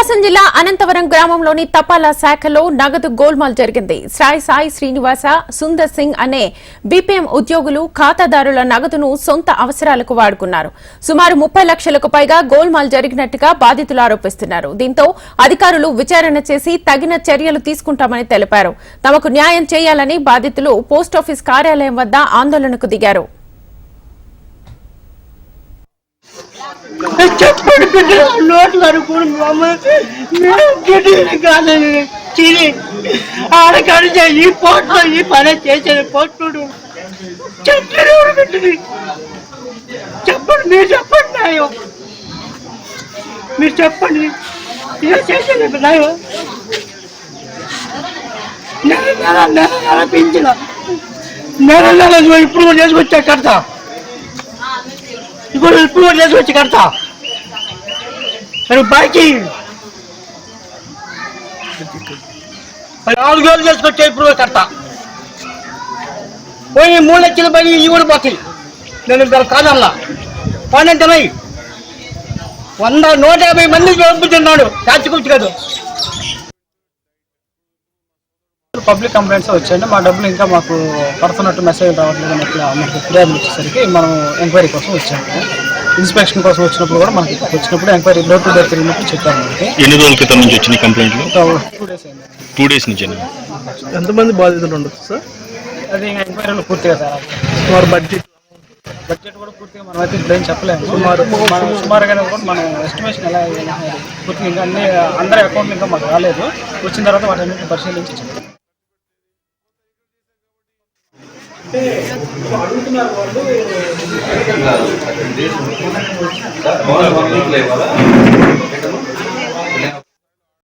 ప్రకాశం జిల్లా అనంతవరం గ్రామంలోని తపాలా శాఖలో నగదు గోల్మాల్ జరిగింది. సాయి సాయి శ్రీనివాస సుందర్ సింగ్ అనే బీపీఎం ఉద్యోగులు ఖాతాదారుల నగదును సొంత అవసరాలకు వాడుకున్నారు. సుమారు ముప్పై లక్షలకు పైగా గోల్మాల్ జరిగినట్టుగా బాధితులు ఆరోపిస్తున్నారు. దీంతో అధికారులు విచారణ చేసి తగిన చర్యలు తీసుకుంటామని తెలిపారు. తమకు న్యాయం చేయాలని బాధితులు పోస్టాఫీస్ కార్యాలయం వద్ద ఆందోళనకు దిగారు. చెప్పండి బిడ్డ. నోట్లు అనుకుని గిడ్డలు కాదని తిని ఆడకాడు ఈ పోట్లో ఈ పని చేసేది పోట్లు చెప్పండి ఎవరు చెప్పండి మీరు చెప్పండి నాయో. మీరు చెప్పండి. ఏం చేసేది నాయో? నెల నెల నెల నెల పెంచిన. నెల నెల ఇప్పుడు చేసుకొచ్చా కడతా. ఇప్పుడు ఇప్పుడు లేదు వచ్చి కడతా. మరి బాకీ. నాలుగు వేలు చేసుకొచ్చే ఇప్పుడు కడతా. పోయి మూడు లక్షల పని ఇవి కూడా పోతాయి. నేను కాదల్లా పని వంద నూట యాభై మంది పంపుతున్నాడు కాచికొచ్చి కాదు. పబ్లిక్ కంప్లైంట్స్ వచ్చాయండి మా డబ్బులు ఇంకా మాకు పడుతున్నట్టు మెసేజ్ రావట్లేదు అని ఇట్లా మాకు ఫిర్యాదులు వచ్చేసరికి మనం ఎంక్వైరీ కోసం వచ్చాము. ఇన్స్పెక్షన్ కోసం వచ్చినప్పుడు కూడా మనకి వచ్చినప్పుడు ఎంక్వైరీ డోర్ టు డోర్ తిరిగినప్పుడు చెప్పాము ఎన్ని రోజుల క్రితం నుంచి వచ్చిన కంప్లైంట్లు టూ డేస్ అయింది. టూ డేస్ నుంచి ఎంతమంది బాధితులు ఉండొచ్చు సార్? అది ఇంకా ఎంక్వైరీలో పూర్తిగా సార్ సుమారు బడ్జెట్ బడ్జెట్ కూడా పూర్తిగా మనం అయితే ఇప్పుడు ఏం చెప్పలేము. సుమారు మనం సుమారుగానే కూడా మనం ఎస్టిమేషన్ ఎలా పూర్తిగా ఇంకా అన్ని అందరి అకౌంట్లు ఇంకా మాకు రాలేదు. వచ్చిన తర్వాత వాటి పరిశీలించి చెప్తాం